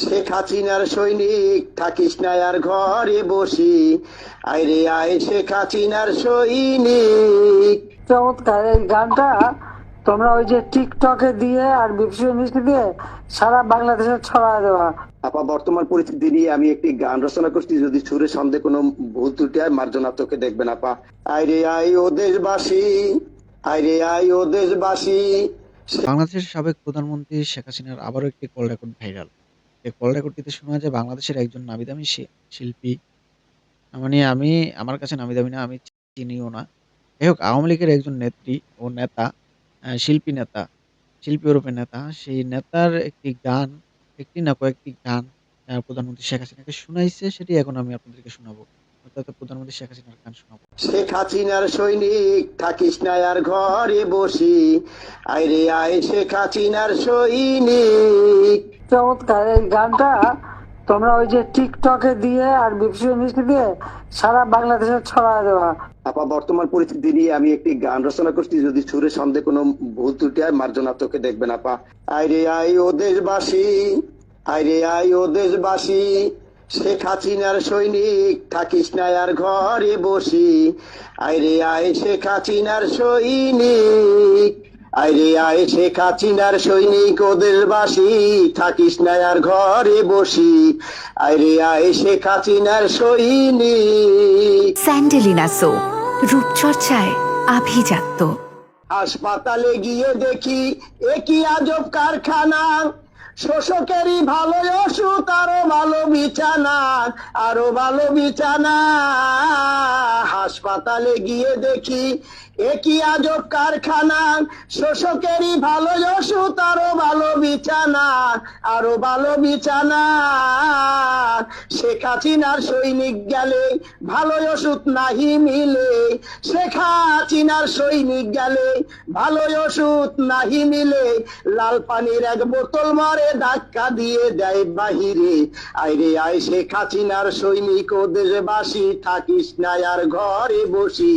শেখ হাসিনার সৈনিক থাকিস না আর ঘরে বসি। আইরে আয় শেখ হাসিনার সৈনিক। চমৎকার এই গানটা তোমরা ওই যে টিকটকে দিয়ে আর বিপসি মিষ্টি দিয়ে সারা বাংলাদেশে ছড়ায় দেওয়া। আপা বর্তমান পরিস্থিতি নিয়ে আমি একটি গান রচনা করছি যদি সুরে সন্দেহ কোনো ভুল ত্রুটি হয় মার্জনা চোখে দেখবেন আপা। আইরে আই ও দেশবাসী আইরে আই ও দেশবাসী। বাংলাদেশের সাবেক প্রধানমন্ত্রী শেখ হাসিনার আবারও একটি কল রেকর্ড ভাইরাল। এই কল রেকর্ডটিতে শোনা যায় বাংলাদেশের একজন নামিদামি শি- শিল্পী। মানে আমি, আমার কাছে নামিদামি না, আমি চিনিও না। যাই হোক, আওয়ামী লীগের একজন নেত্রী ও নেতা শিল্পী নেতা, শিল্পী ওরূপে নেতা, সেই নেতার একটি গান, একটি না কয়েকটি গান প্রধানমন্ত্রী শেখ হাসিনাকে শোনাইছে, সেটি এখন আমি আপনাদেরকে শোনাবো। শেখ হাসিনার সৈনিক, থাকিস না আর ঘরে বসি। আইরে আয় শেখ হাসিনার সৈনিক। চমৎকার। এই গানটা তোমরা ওই যে টিকটকে দিয়ে আর বিপসি দিয়ে সারা বাংলাদেশে ছড়ায় দেওয়া। আপা, বর্তমান পরিস্থিতি নিয়ে আমি একটি গান রচনা করছি। যদি সুরে সন্দেহ কোনো ভুল ত্রুটি হয়, মার্জনা চোখে দেখবেন আপা। আইরে আই ও দেশবাসী, আইরে আই ও দেশবাসী, শেখ হাসিনার সৈনিক, থাকিস না আর ঘরে বসি। আইরে আয় শেখ হাসিনার সৈনিক আইরে আয় শেখ হাসিনার সৈনিক ওদের বাসি। থাকিস না আর ঘরে বসি। আইরে আয় শেখ হাসিনার সৈনিক। স্যান্ডেলিনা সো রূপচর্চায় আভিজাত্য। হাসপাতালে গিয়ে দেখি একই আজব কারখানা। শোষকেরই ভালো অসুখ, আরও ভালো বিছানা, আরও ভালো বিছানা। হাসপাতালে গিয়ে দেখি, একই আজব কারখানা। শোষকেরই ভালো অসুখ, আরও ভালো বিছানা, আরও ভালো বিছানা। শেখ হাসিনার সৈনিক গেলে ভালো ওষুধ নাহি মিলে। শেখ হাসিনার সৈনিক গেলে ভালো ওষুধ নাহি মিলে। লাল পানির এক বোতল মারে ধাক্কা দিয়ে দেয় বাহিরে। আইরে আয় শেখ হাসিনার সৈনিক, ও দেশবাসী থাকিস না আর ঘরে বসি।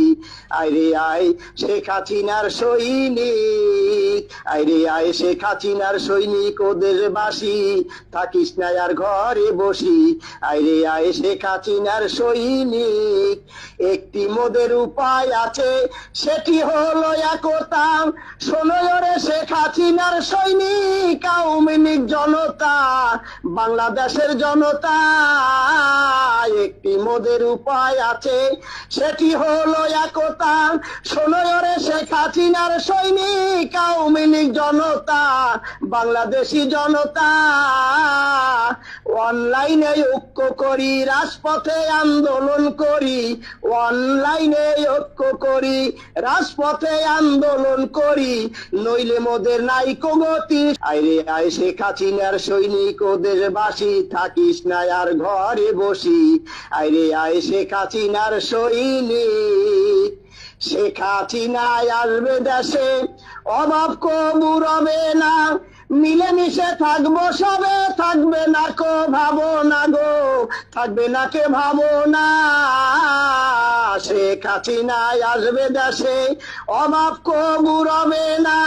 আইরে আয় শেখ হাসিনার সৈনিক, আইরে আয় শেখ হাসিনার সৈনিক, ও দেশবাসী থাকিস না আর ঘরে বসি। আইরে আয় শেখ হাসিনার সৈনিক। একটি মোদের উপায় আছে, সেটি হলো একতা শোনরে শেখ হাসিনার সৈনিক, আওয়ামী জনতা, বাংলাদেশের জনতা। একটি মোদের উপায় আছে, সেটি হলো একতা শোনরে শেখ হাসিনার সৈনিক, আওয়ামী জনতা, বাংলাদেশি জনতা। অনলাইনে ঐক্য করি, রাজপথে আন্দোলন করি, অনলাইনে ঐক্য করি, রাজপথে আন্দোলন করি। নইলে মোদের নাই গতি আইরে আয় শেখ হাসিনার সৈনিক, ও দেশবাসী, থাকিস না আর ঘরে বসি। আইরে আয় শেখ হাসিনার সৈনিক। শেখ হাসিনায় আসবে দেশে, অভাব কবু রবে না। মিলেমিশে থাকব সবে, থাকবে না কো ভাবো না গো, থাকবে না কে ভাবো না শেখ হাসিনায় আসবে দেশে অভাব কবু রবে না।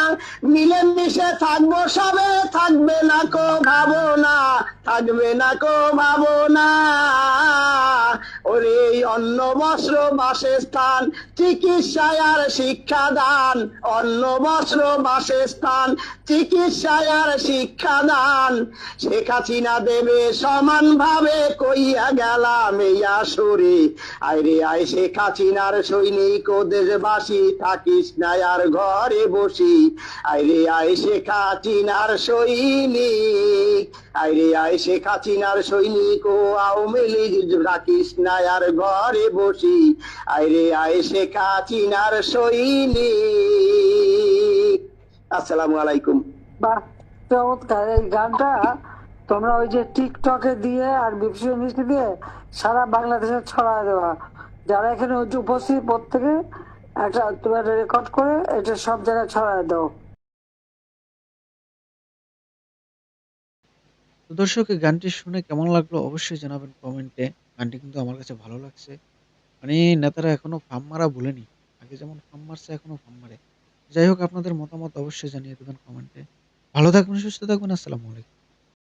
মিলেমিশে থাকব সবে, থাকবে না কো ভাবো না থাকবে না কো ভাবো না ওরে অন্ন বস্ত্র বাসস্থান চিকিৎসায় আর শিক্ষাদান। অন্ন বস্ত্র বাসস্থান চিকিৎসায় আর শিক্ষাদান। শেখ হাসিনা দেবে সমান ভাবে কইয়া গেলাম এই আসরে। আইরে আয় শেখ হাসিনার সৈনিক ও দেশবাসী, থাকিস না আর ঘরে বসি। আইরে আয় শেখ হাসিনার সৈনিক, আইরে আয় শেখ হাসিনার সৈনিক ও আওয়ামী লীগ রাখিস না আর ঘরে বসি। আইরে আয় শেখ হাসিনার সৈনিক। আসসালামু আলাইকুম। চমৎকার। এই গানটা তোমরা ওই যে টিকটকে দিয়ে আর বিপসি মিষ্টি দিয়ে সারা বাংলাদেশে ছড়ায় দেওয়া। যারা এখানে উপস্থিত প্রত্যেকে একটা তোমরা রেকর্ড করে এটা সব জায়গায় ছড়ায় দাও। দর্শক গানটি শুনে কেমন লাগল অবশ্যই জানাবেন কমেন্টে। গানটি কিন্তু আমার কাছে ভালো লাগছে। মানে নেতারা এখনও ফাম মারা ভুলেনি। আগে যেমন ফার্ম মারছে, এখনও ফাম মারে। যাই হোক, আপনাদের মতামত অবশ্যই জানিয়ে দেবেন কমেন্টে। ভালো থাকবেন, সুস্থ থাকবেন। আসসালামু আলাইকুম।